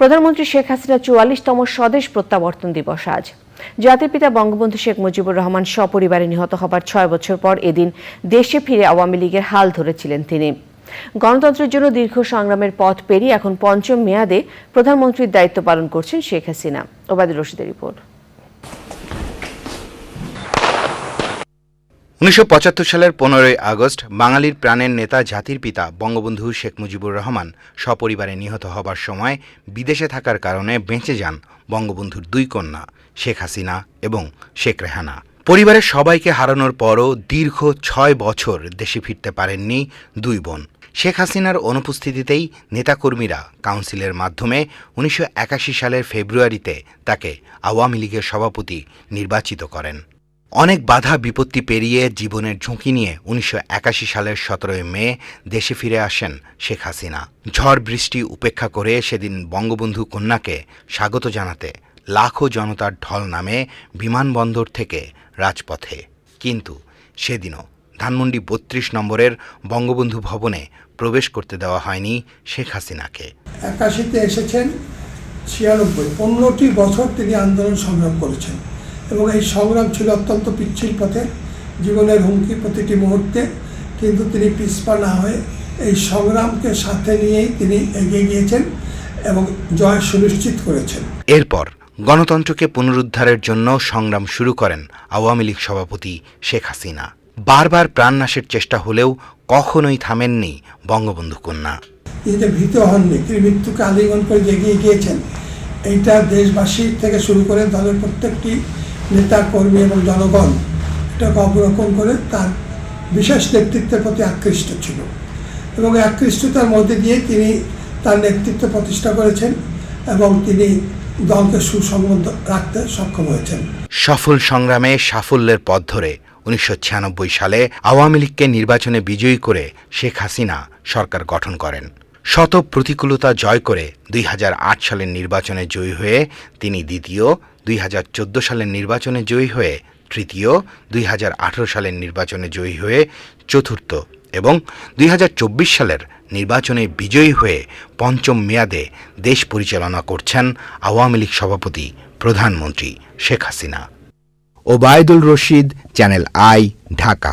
প্রধানমন্ত্রী শেখ হাসিনা চুয়াল্লিশতম স্বদেশ প্রত্যাবর্তন দিবস আজ। জাতির পিতা বঙ্গবন্ধু শেখ মুজিবুর রহমান সপরিবারে নিহত হবার ছয় বছর পর এদিন দেশে ফিরে আওয়ামী লীগের হাল ধরেছিলেন তিনি। গণতন্ত্রের জন্য দীর্ঘ সংগ্রামের পথ পেরিয়ে এখন পঞ্চম মেয়াদে প্রধানমন্ত্রীর দায়িত্ব পালন করছেন শেখ হাসিনা। ওবায়দুর রশিদের রিপোর্ট। উনিশশো পঁচাত্তর সালের পনেরোই আগস্ট বাঙালির প্রাণের নেতা, জাতির পিতা বঙ্গবন্ধু শেখ মুজিবুর রহমান সপরিবারে নিহত হবার সময় বিদেশে থাকার কারণে বেঁচে যান বঙ্গবন্ধুর দুই কন্যা, শেখ হাসিনা এবং শেখ রেহানা। পরিবারের সবাইকে হারানোর পরও দীর্ঘ ছয় বছর দেশে ফিরতে পারেননি দুই বোন। শেখ হাসিনার অনুপস্থিতিতেই নেতাকর্মীরা কাউন্সিলের মাধ্যমে উনিশশো একাশি সালের ফেব্রুয়ারিতে তাকে আওয়ামী লীগের সভাপতি নির্বাচিত করেন। অনেক বাধা বিপত্তি পেরিয়ে জীবনের ঝুঁকি নিয়ে উনিশশো একাশি সালের সতেরোই মে দেশে ফিরে আসেন শেখ হাসিনা। ঝড় বৃষ্টি উপেক্ষা করে সেদিন বঙ্গবন্ধু কন্যাকে স্বাগত জানাতে লাখো জনতার ঢল নামে বিমানবন্দর থেকে রাজপথে। কিন্তু সেদিনও ধানমন্ডি বত্রিশ নম্বরের বঙ্গবন্ধু ভবনে প্রবেশ করতে দেওয়া হয়নি শেখ হাসিনাকে। একাশিতে এসেছেন ছিয়ানব্বই। পনেরোটি বছর তিনি আন্দোলন সংগ্রাম করেছেন। এবং এই সংগ্রাম ছিল অত্যন্ত পিচ্ছিল পথে জীবনের হুমকি প্রতিটি মুহূর্তে। কিন্তু তিনি পিছপা না হয়ে এই সংগ্রামকে সাথে নিয়েই তিনি এগিয়ে গিয়েছেন এবং জয় সুনিশ্চিত করেছেন। এরপর গণতন্ত্রকে পুনরুদ্ধারের জন্য সংগ্রাম শুরু করেন আওয়ামী লীগ সভাপতি শেখ হাসিনা। বারবার প্রাণনাশের চেষ্টা হলেও কখনোই থামেননি বঙ্গবন্ধু কন্যা। তিনি যে ভীত হননি তিনি মৃত্যুকে আলিঙ্গন করে এগিয়ে গিয়েছেন এইটা দেশবাসী থেকে শুরু করে দলের প্রত্যেকটি নেতা কর্মী এবং জনগণ এটাকে অবলোকন করে তার বিশেষ নেতৃত্বের প্রতি আকৃষ্ট ছিল। এবং আকৃষ্টতার মধ্যে দিয়ে তিনি তার নেতৃত্ব প্রতিষ্ঠা করেছেন এবং তিনি দলকে সুসংবদ্ধ রাখতে সক্ষম হয়েছেন। সফল সংগ্রামে সাফল্যের পথ ধরে উনিশশো ছিয়ানব্বই সালে আওয়ামী লীগকে নির্বাচনে বিজয়ী করে শেখ হাসিনা সরকার গঠন করেন। শত প্রতিকূলতা জয় করে দুই হাজার আট সালের নির্বাচনে জয়ী হয়ে তিনি দ্বিতীয় দুই হাজার চোদ্দ সালের নির্বাচনে জয়ী হয়ে, তৃতীয় দুই হাজার আঠেরো সালের নির্বাচনে জয়ী হয়ে চতুর্থ এবং দুই হাজার চব্বিশ সালের নির্বাচনে বিজয়ী হয়ে পঞ্চম মেয়াদে দেশ পরিচালনা করছেন আওয়ামী লীগ সভাপতি প্রধানমন্ত্রী Sheikh Hasina. Obaidul Rashid, channel I, Dhaka.